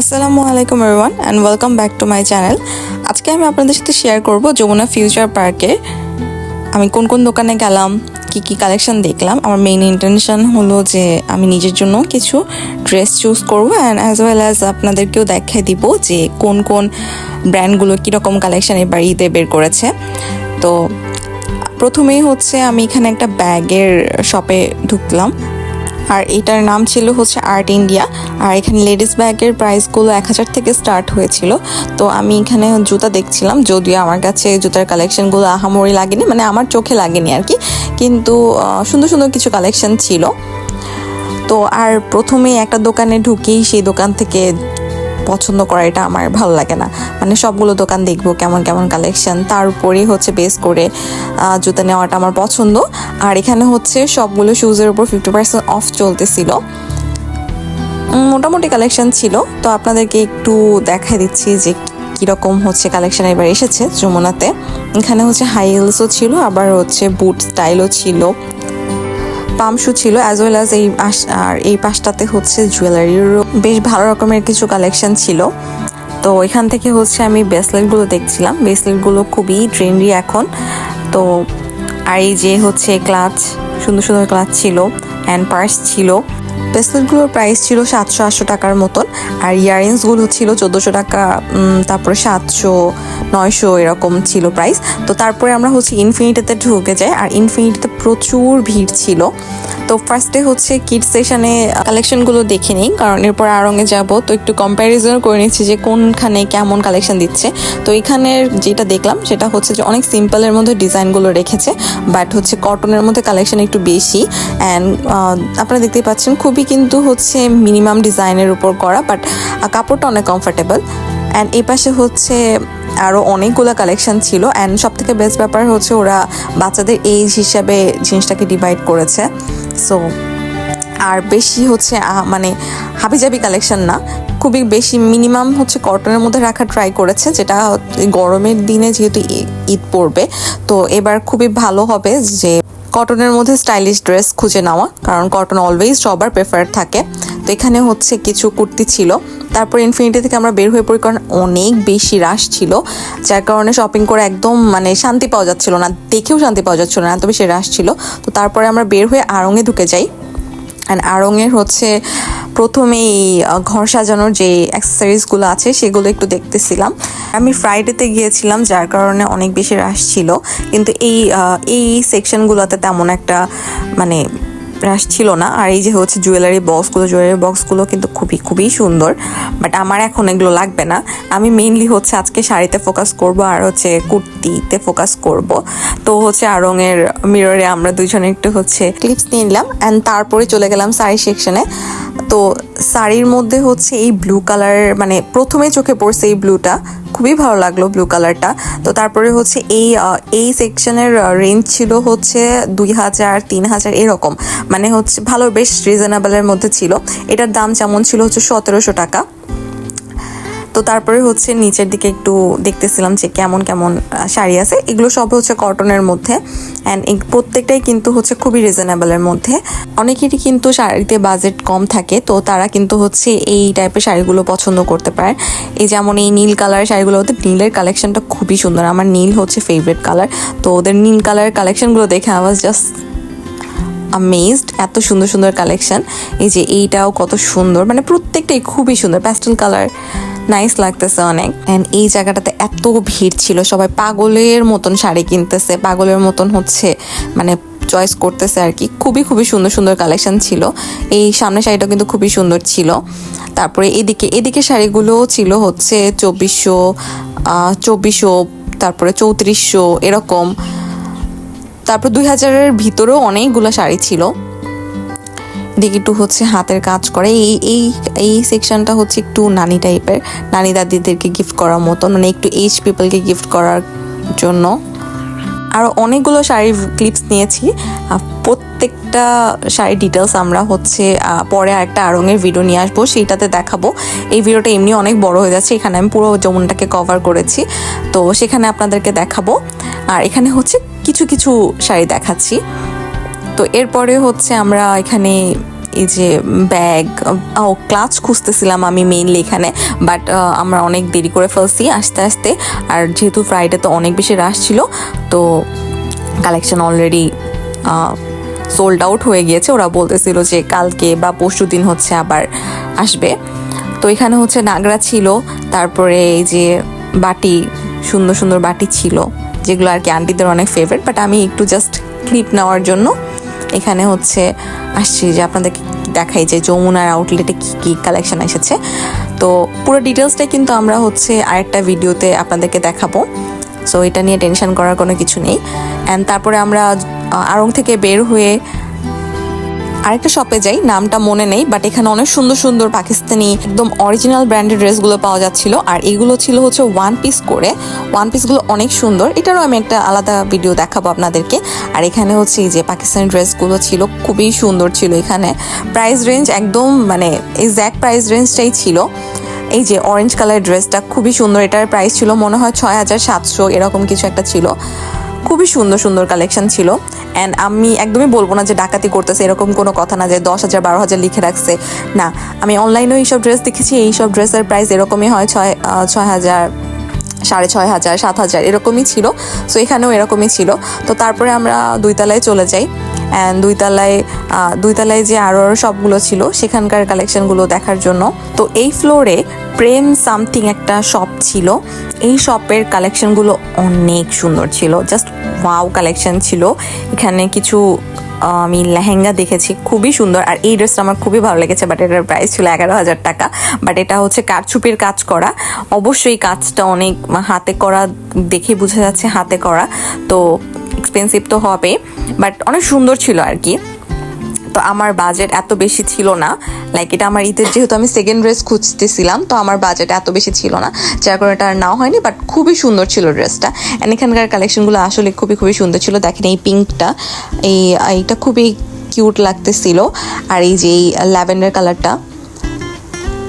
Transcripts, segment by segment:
আসসালামু আলাইকুম everyone and welcome back to my channel আজকে আমি আপনাদের সাথে শেয়ার করব যমুনা ফিউচার পার্কে আমি কোন কোন দোকানে গেলাম, কি কি কালেকশন দেখলাম। আমার মেইন ইন্টেনশন হলো যে আমি নিজের জন্য কিছু ড্রেস চুজ করব অ্যান্ড অ্যাজ ওয়েল অ্যাজ আপনাদেরকেও দেখাই দিব যে কোন কোন ব্র্যান্ডগুলো কীরকম কালেকশন এবার ঈদে বের করেছে। তো প্রথমেই হচ্ছে আমি এখানে একটা ব্যাগের শপে ঢুকলাম। আর এটার নাম ছিল হচ্ছে আর্ট ইন্ডিয়া আর এখানে লেডিস ব্যাগের প্রাইসগুলো এক হাজার থেকে স্টার্ট হয়েছিল। তো আমি এখানে জুতা দেখছিলাম, যদিও আমার কাছে জুতার কালেকশনগুলো আহামরি লাগেনি মানে আমার চোখে লাগেনি আর কি। কিন্তু সুন্দর সুন্দর কিছু কালেকশন ছিল। তো আর প্রথমে একটা দোকানে ঢুকেই সেই দোকান থেকে পছন্দ করা, এটা আমার ভালো লাগে না। মানে সবগুলো দোকান দেখব, কেমন কেমন কালেকশন তার উপরেই হচ্ছে বেস করে জুতা নেওয়াটা আমার পছন্দ। আর এখানে হচ্ছে সবগুলো শুজের উপর ফিফটি পার্সেন্ট অফ চলতেছিল। মোটামুটি কালেকশন ছিল। তো আপনাদেরকে একটু দেখা দিচ্ছি যে কীরকম হচ্ছে কালেকশন এবার এসেছে যমুনাতে। এখানে হচ্ছে হাই হিলসও ছিল, আবার হচ্ছে বুট স্টাইলও ছিল। পামশু ছিল অ্যাজ ওয়েল অ্যাজ এই আর এই পাশটাতে হচ্ছে জুয়েলারিরও বেশ ভালো রকমের কিছু কালেকশন ছিল। তো এখান থেকে হচ্ছে আমি ব্রেসলেটগুলো দেখছিলাম। ব্রেসলেটগুলো খুবই ট্রেন্ডি এখন। তো আর এই যে হচ্ছে ক্লাচ সুন্দর সুন্দর ক্লাচ ছিল অ্যান্ড পার্স ছিল। ব্রেসলেটগুলোর প্রাইস ছিল সাতশো আটশো টাকার মতন, আর ইয়াররিংসগুলো ছিল চোদ্দোশো টাকা তারপরে সাতশো, নয়শো এরকম ছিল প্রাইস তো তারপরে আমরা হচ্ছে ইনফিনিটিতে ঢুকে যাই, আর ইনফিনিটিতে প্রচুর ভিড় ছিল। তো ফার্স্টে হচ্ছে কিড সেশনে কালেকশনগুলো দেখে নিই কারণ এরপর আরঙে যাব। তো একটু কম্প্যারিজন করে নিচ্ছি যে কোনখানে কেমন কালেকশন দিচ্ছে। তো এখানের যেটা দেখলাম, সেটা হচ্ছে যে অনেক সিম্পলের মধ্যে ডিজাইনগুলো রেখেছে বাট হচ্ছে কটনের মধ্যে কালেকশন একটু বেশি। অ্যান্ড আপনারা দেখতেই পাচ্ছেন, খুবই কিন্তু হচ্ছে মিনিমাম ডিজাইনের উপর করা বাট কাপড়টা অনেক কমফোর্টেবল অ্যান্ড এই পাশে হচ্ছে আরও অনেকগুলো কালেকশন ছিল। অ্যান্ড সব থেকে বেস্ট ব্যাপার হচ্ছে ওরা বাচ্চাদের এজ হিসাবে জিনিসটাকে ডিভাইড করেছে। সো আর বেশি হচ্ছে মানে হাবিজাবি কালেকশন না। খুবই বেশি মিনিমাম হচ্ছে কটনের মধ্যে রাখা ট্রাই করেছে, যেটা গরমের দিনে যেহেতু ঈদ পড়বে। তো এবার খুবই ভালো হবে যে কটনের মধ্যে স্টাইলিশ ড্রেস খুঁজে নেওয়া, কারণ কটন অলওয়েজ সবার প্রেফার থাকে। তো এখানে হচ্ছে কিছু কুর্তি ছিল। তারপর ইনফিনিটি থেকে আমরা বের হয়ে পড়ি কারণ অনেক বেশি রাশ ছিল, যার কারণে শপিং করে একদম মানে শান্তি পাওয়া যাচ্ছিল না, দেখেও শান্তি পাওয়া যাচ্ছিল না, এত বেশি রাশ ছিল। তো তারপরে আমরা বের হয়ে আড়ঙে ঢুকে যাই। অ্যান্ড আড়ঙের হচ্ছে প্রথমেই ঘর সাজানোর যে অ্যাক্সেসরিজগুলো আছে, সেগুলো একটু দেখতেছিলাম। আমি ফ্রাইডেতে গিয়েছিলাম, যার কারণে অনেক বেশি রাশ ছিল। কিন্তু এই এই সেকশনগুলোতে তেমন একটা মানে রাশ ছিল না। আর এই যে হচ্ছে জুয়েলারি বক্সগুলো জুয়েলারি বক্সগুলো কিন্তু খুবই খুবই সুন্দর। বাট আমার এখন এগুলো লাগবে না। আমি মেইনলি হচ্ছে আজকে শাড়িতে ফোকাস করব আর হচ্ছে কুর্তিতে ফোকাস করব। তো হচ্ছে আড়ঙের মিররে আমরা দুজনে একটু হচ্ছে ক্লিপস নিয়ে নিলাম অ্যান্ড তারপরে চলে গেলাম শাড়ি সেকশনে তো শাড়ির মধ্যে হচ্ছে এই ব্লু কালার মানে প্রথমে চোখে পড়ছে এই ব্লুটা খুবই ভালো লাগল ব্লু কালারটা তো তারপরে হচ্ছে এই এই সেকশনের রেঞ্জ ছিল হচ্ছে দুই হাজার, তিন হাজার এরকম। মানে হচ্ছে ভালো, বেশ রিজনেবলের মধ্যে ছিল। এটার দাম যেমন ছিল হচ্ছে সতেরোশো টাকা। তো তারপরে হচ্ছে নিচের দিকে একটু দেখতেছিলাম যে কেমন কেমন শাড়ি আছে। এগুলো সব হচ্ছে কটনের মধ্যে। অ্যান্ড প্রত্যেকটাই কিন্তু হচ্ছে খুবই রিজনেবলের মধ্যে। অনেকেরই কিন্তু শাড়িতে বাজেট কম থাকে, তো তারা কিন্তু হচ্ছে এই টাইপের শাড়িগুলো পছন্দ করতে পারে। এই যেমন এই নীল কালারের শাড়িগুলো ওদের নীলের কালেকশনটা খুবই সুন্দর। আমার নীল হচ্ছে ফেভারিট কালার তো ওদের নীল কালারের কালেকশনগুলো দেখে আমার জাস্ট আমেজড এত সুন্দর সুন্দর কালেকশন এই যে এইটাও কত সুন্দর। মানে প্রত্যেকটাই খুবই সুন্দর। প্যাস্টেল কালার নাইস লাগতেছে অনেক। অ্যান্ড এই জায়গাটাতে এত ভিড় ছিল, সবাই পাগলের মতন শাড়ি কিনতেছে, পাগলের মতন হচ্ছে মানে চয়েস করতেছে আর কি। খুবই খুবই সুন্দর সুন্দর কালেকশন ছিল। এই সামনের শাড়িটা কিন্তু খুবই সুন্দর ছিল। তারপরে এদিকে এদিকে শাড়িগুলোও ছিল হচ্ছে চব্বিশশো চব্বিশশো, তারপরে চৌত্রিশশো, এরকম। তারপর দুই হাজারের ভিতরেও অনেকগুলো শাড়ি ছিল। দিকে একটু হচ্ছে হাতের কাজ করে। এই এই এই সেকশনটা হচ্ছে একটু নানি টাইপের নানি দাদিদেরকে গিফট করার মতন মানে একটু এইজ পিপলকে গিফট করার জন্য। আরও অনেকগুলো শাড়ির ক্লিপস নিয়েছি। প্রত্যেকটা শাড়ির ডিটেলস আমরা হচ্ছে পরে একটা আড়ঙের ভিডিও নিয়ে আসব, সেইটাতে দেখাবো। এই ভিডিওটা এমনি অনেক বড় হয়ে যাচ্ছে, এখানে আমি পুরো যমুনটাকে কভার করেছি। তো সেখানে আপনাদেরকে দেখাবো। আর এখানে হচ্ছে কিছু কিছু শাড়ি দেখাচ্ছি। তো এরপরে হচ্ছে আমরা এখানে এই যে ব্যাগ ও ক্লাচ খুঁজতেছিলাম আমি মেইনলি এখানে বাট আমরা অনেক দেরি করে ফেলছি আস্তে আস্তে। আর যেহেতু ফ্রাইডে তো অনেক বেশি রাশ ছিল, তো কালেকশন অলরেডি সোল্ড আউট হয়ে গিয়েছে। ওরা বলতেছিল যে কালকে বা পরশু দিন হচ্ছে আবার আসবে। তো এখানে হচ্ছে নাগরা ছিল, তারপরে এই যে বাটি, সুন্দর সুন্দর বাটি ছিল, যেগুলো আর কি আন্টিদের অনেক ফেভারিট বাট আমি একটু জাস্ট ক্লিপ নেওয়ার জন্য এখানে হচ্ছে আসছি যে আপনাদেরকে দেখাই যে যমুনার আউটলেটে কী কী কালেকশন এসেছে। তো পুরো ডিটেলসটাই কিন্তু আমরা হচ্ছে আরেকটা ভিডিওতে আপনাদেরকে দেখাবো। সো এটা নিয়ে টেনশন করার কোনো কিছু নেই। অ্যান্ড তারপরে আমরা আরং আড়ং থেকে বের হয়ে আরেকটা শপে যাই, নামটা মনে নেই বাট এখানে অনেক সুন্দর সুন্দর পাকিস্তানি একদম অরিজিনাল ব্র্যান্ডেড ড্রেসগুলো পাওয়া যাচ্ছিল। আর এগুলো ছিল হচ্ছে ওয়ান পিস করে। ওয়ান পিসগুলো অনেক সুন্দর। এটারও আমি একটা আলাদা ভিডিও দেখাবো আপনাদেরকে। আর এখানে হচ্ছে যে পাকিস্তানি ড্রেসগুলো ছিল, খুবই সুন্দর ছিল এখানে। প্রাইস রেঞ্জ একদম মানে এক্স্যাক্ট প্রাইস রেঞ্জটাই ছিল। এই যে অরেঞ্জ কালার ড্রেসটা খুবই সুন্দর। এটার প্রাইস ছিল মনে হয় ছয় হাজার সাতশো, এরকম কিছু একটা ছিল। খুবই সুন্দর সুন্দর কালেকশন ছিল। অ্যান্ড আমি একদমই বলব না যে ডাকাতি করতেছে, এরকম কোনো কথা না যে দশ হাজার, বারো হাজার লিখে রাখছে। না, আমি অনলাইনেও এইসব ড্রেস দেখেছি, এইসব ড্রেসের প্রাইস এরকমই হয়, ছয় ছয় হাজার, সাড়ে ছয় হাজার, সাত হাজার, এরকমই ছিল। সো এখানেও এরকমই ছিল। তো তারপরে আমরা দুইতলায় চলে যাই। অ্যান্ড দুইতলায় দুইতলায় যে আরও আরও শপগুলো ছিল, সেখানকার কালেকশনগুলো দেখার জন্য। তো এই ফ্লোরে প্রেম সামথিং একটা শপ ছিল। এই শপের কালেকশনগুলো অনেক সুন্দর ছিল। জাস্ট ওয়াও কালেকশন ছিল। এখানে কিছু আমি লেহেঙ্গা দেখেছি, খুবই সুন্দর। আর এই ড্রেসটা আমার খুবই ভালো লেগেছে বাট এটার প্রাইস ছিল এগারো হাজার টাকা। বাট এটা হচ্ছে কারচুপির কাজ করা। অবশ্যই কাজটা অনেক, হাতে করা দেখে বোঝা যাচ্ছে হাতে করা। তো এক্সপেন্সিভ তো হবে বাট অনেক সুন্দর ছিল আর কি। তো আমার বাজেট এত বেশি ছিল না। লাইক এটা আমার ঈদের যেহেতু আমি সেকেন্ড ড্রেস খুঁজতেছিলাম, তো আমার বাজেট এত বেশি ছিল না। যার কারণে এটা আর নাও হয়নি বাট খুবই সুন্দর ছিল ড্রেসটা অ্যান্ড এখানকার কালেকশনগুলো আসলে খুবই খুবই সুন্দর ছিল। দেখেন এই পিঙ্কটা এই, এইটা খুবই কিউট লাগতেছিল। আর এই যে এই ল্যাভেন্ডার কালারটা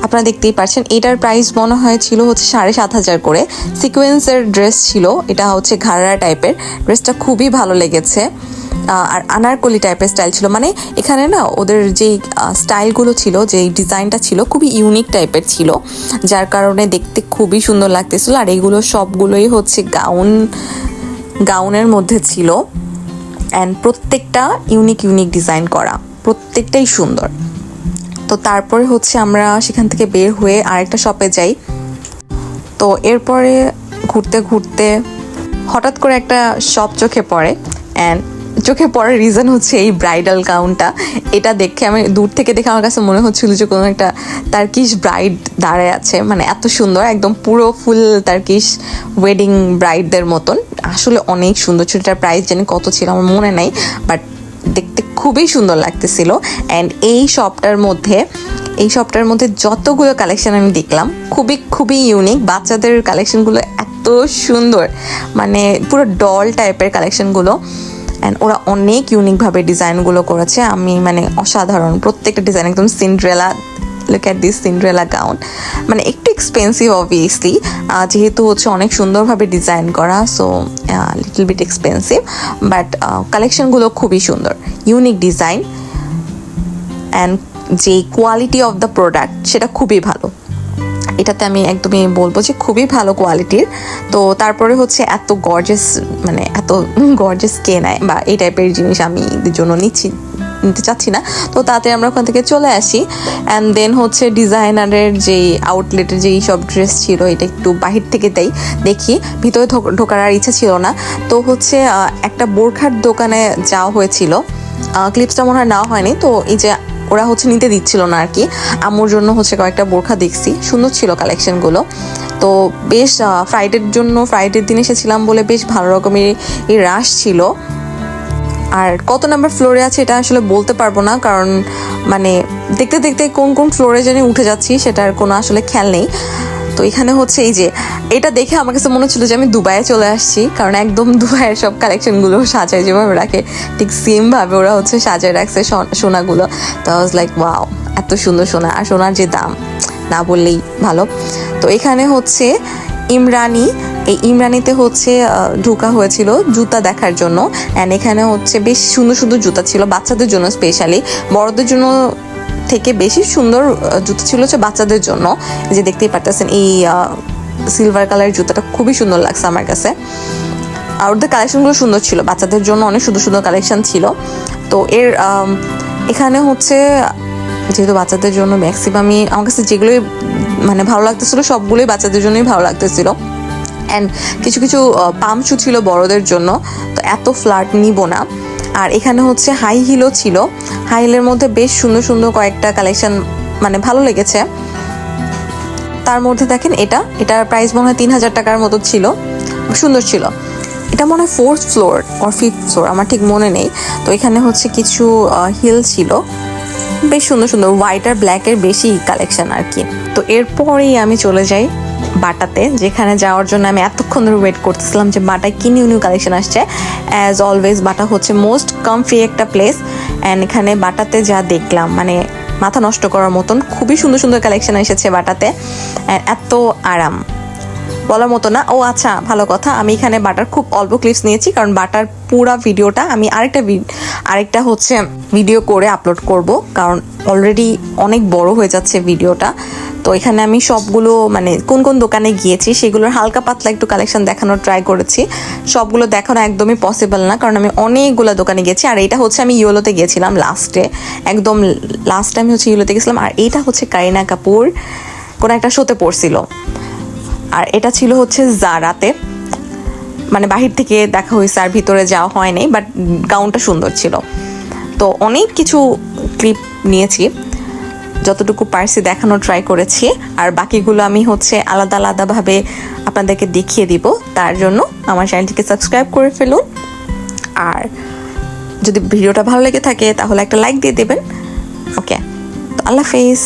আপনারা দেখতেই পাচ্ছেন এটার প্রাইস মনে হয় ছিল হচ্ছে সাড়ে সাত হাজার করে। সিকোয়েন্সের ড্রেস ছিল, এটা হচ্ছে ঘাড়া টাইপের ড্রেসটা খুবই ভালো লেগেছে। আর আনারকলি টাইপের স্টাইল ছিল। মানে এখানে না ওদের যেই স্টাইলগুলো ছিল, যেই ডিজাইনটা ছিল, খুবই ইউনিক টাইপের ছিল। যার কারণে দেখতে খুবই সুন্দর লাগতেছিল। আর এগুলো সবগুলোই হচ্ছে গাউন গাউনের মধ্যে ছিল। অ্যান্ড প্রত্যেকটা ইউনিক ইউনিক ডিজাইন করা। প্রত্যেকটাই সুন্দর। তো তারপরে হচ্ছে আমরা সেখান থেকে বের হয়ে আরেকটা শপে যাই। তো এরপরে ঘুরতে ঘুরতে হঠাৎ করে একটা শপ চোখে পড়ে। অ্যান্ড চোখে পড়ার রিজন হচ্ছে এই ব্রাইডাল গাউনটা এটা দেখে আমি, দূর থেকে দেখে আমার কাছে মনে হচ্ছিল যে কোনো একটা তার্কিশ ব্রাইড দাঁড়ায় আছে। মানে এত সুন্দর, একদম পুরো ফুল তার্কিশ ওয়েডিং ব্রাইডদের মতন। আসলে অনেক সুন্দর ছিল। এটার প্রাইস জানি কত ছিল আমার মনে নাই। বাট দেখতে খুবই সুন্দর লাগতেছিল। অ্যান্ড এই শপটার মধ্যে, এই শপটার মধ্যে যতগুলো কালেকশন আমি দেখলাম, খুবই খুবই ইউনিক বাচ্চাদের কালেকশনগুলো এত সুন্দর। মানে পুরো ডল টাইপের কালেকশনগুলো অ্যান্ড ওরা অনেক ইউনিকভাবে ডিজাইনগুলো করেছে। আমি মানে অসাধারণ। প্রত্যেকটা ডিজাইন একদম Cinderella look at this Cinderella gown মানে একটু এক্সপেন্সিভ অবভিয়াসলি যেহেতু হচ্ছে অনেক সুন্দরভাবে ডিজাইন করা so little bit expensive but কালেকশনগুলো খুবই সুন্দর। ইউনিক ডিজাইন অ্যান্ড যে কোয়ালিটি অফ দ্য প্রোডাক্ট সেটা খুবই ভালো। এটাতে আমি একদমই বলব যে খুবই ভালো কোয়ালিটির তো তারপরে হচ্ছে এত গর্জেস মানে এত গর্জেস কে নেয় বা এই টাইপের জিনিস আমি জন্য নিচ্ছি। নিতে চাচ্ছি না। তো তাতে আমরা ওখান থেকে চলে আসি। অ্যান্ড দেন হচ্ছে ডিজাইনারের যেই আউটলেটের যেই সব ড্রেস ছিল, এটা একটু বাহির থেকে দেই, দেখি। ভিতরে ঢোকার আর ইচ্ছা ছিল না। তো হচ্ছে একটা বোরখার দোকানে যাওয়া হয়েছিল। ক্লিপসটা মনে হয় নেওয়া হয়নি। তো এই যে ওরা হচ্ছে নিতে দিচ্ছিল না আর কি। আম্মুর জন্য হচ্ছে কয়েকটা বোরখা দেখছি। সুন্দর ছিল কালেকশনগুলো তো বেশ ফ্রাইডের জন্য ফ্রাইডের দিন এসেছিলাম বলে বেশ ভালো রকমের রাশ ছিল। আর কত নাম্বার ফ্লোরে আছে এটা আসলে বলতে পারব না, কারণ মানে দেখতে দেখতে কোন কোন ফ্লোরে জানি উঠে যাচ্ছি, সেটার কোনো আসলে খেয়াল নেই। তো এখানে হচ্ছে এই যে, এটা দেখে আমার কাছে মনে হচ্ছিল যে আমি দুবাইয়ে চলে আসছি, কারণ একদম দুবাইয়ের সব কালেকশনগুলো সাজায় যেভাবে রাখে, ঠিক সেমভাবে ওরা হচ্ছে সাজায় রাখছে সোন- সোনাগুলো। তো ওয়াজ লাইক ওয়াও এত সুন্দর সোনা। আর সোনার যে দাম, না বললেই ভালো। তো এখানে হচ্ছে ইমরানি এই ইমরানিতে হচ্ছে ঢোকা হয়েছিল জুতা দেখার জন্য। অ্যান্ড এখানে হচ্ছে বেশ সুন্দর সুন্দর জুতা ছিল, বাচ্চাদের জন্য স্পেশালি বড়দের জন্য থেকে বেশি সুন্দর জুতো ছিল হচ্ছে বাচ্চাদের জন্য। যে দেখতেই পারতেছেন, এই সিলভার কালারের জুতাটা খুবই সুন্দর লাগছে আমার কাছে। আর ওদের কালেকশনগুলো সুন্দর ছিল, বাচ্চাদের জন্য অনেক সুন্দর সুন্দর কালেকশন ছিল। তো এর এখানে হচ্ছে, যেহেতু বাচ্চাদের জন্য ম্যাক্সিমামই আমার কাছে যেগুলোই মানে ভালো লাগতেছিল, সবগুলোই বাচ্চাদের জন্যই ভালো লাগতেছিল। অ্যান্ড কিছু কিছু পাম্প শু ছিল বড়দের জন্য। তো এত ফ্ল্যাট নিব না। আর এখানে হচ্ছে হাই হিলও ছিল। হাই হিলের মধ্যে বেশ সুন্দর সুন্দর কয়েকটা কালেকশন মানে ভালো লেগেছে। তার মধ্যে দেখেন এটা। এটার প্রাইস মনে হয় তিন হাজার টাকার মতো ছিল। সুন্দর ছিল। এটা মনে হয় fourth floor or fifth floor আমার ঠিক মনে নেই। তো এখানে হচ্ছে কিছু হিল ছিল। বেশ সুন্দর সুন্দর হোয়াইট আর ব্ল্যাকের বেশি কালেকশন আর কি। তো এরপরেই আমি চলে যাই। বাটাতে, যেখানে যাওয়ার জন্য আমি এতক্ষণ ধরে ওয়েট করতেছিলাম যে বাটায় কি নিউ নিউ কালেকশন আসছে। অ্যাজ অলওয়েজ বাটা হচ্ছে মোস্ট কমফি একটা প্লেস অ্যান্ড এখানে বাটাতে যা দেখলাম মানে মাথা নষ্ট করার মতন খুবই সুন্দর সুন্দর কালেকশন এসেছে বাটাতে এত আরাম। বলার মতো না। ও আচ্ছা ভালো কথা, আমি এখানে বাটার খুব অল্প ক্লিপস নিয়েছি, কারণ বাটার পুরা ভিডিওটা আমি আরেকটা আরেকটা হচ্ছে ভিডিও করে আপলোড করব, কারণ অলরেডি অনেক বড় হয়ে যাচ্ছে ভিডিওটা তো এখানে আমি সবগুলো মানে কোন কোন দোকানে গিয়েছি, সেগুলোর হালকা পাতলা একটু কালেকশন দেখানোর ট্রাই করেছি। সবগুলো দেখানো একদমই পসিবল না, কারণ আমি অনেকগুলো দোকানে গেছি আর এটা হচ্ছে আমি ইয়োলোতে গিয়েছিলাম লাস্টে একদম লাস্ট টাইম হচ্ছে ইয়োলোতে গেছিলাম আর এইটা হচ্ছে কারিনা কাপুর, কোনো একটা শোতে পড়ছিল। আর এটা ছিল হচ্ছে জারাতে মানে বাহির থেকে দেখা হয়েছে, আর ভিতরে যাওয়া হয়নি বাট গাউনটা সুন্দর ছিল। তো অনেক কিছু ক্লিপ নিয়েছি। যতটুকু পারছি দেখানোর ট্রাই করেছি। আর বাকিগুলো আমি হচ্ছে আলাদা আলাদাভাবে আপনাদেরকে দেখিয়ে দিব। তার জন্য আমার চ্যানেলটিকে সাবস্ক্রাইব করে ফেলুন। আর যদি ভিডিওটা ভালো লেগে থাকে তাহলে একটা লাইক দিয়ে দেবেন। ওকে তো আল্লাহ হাফেজ।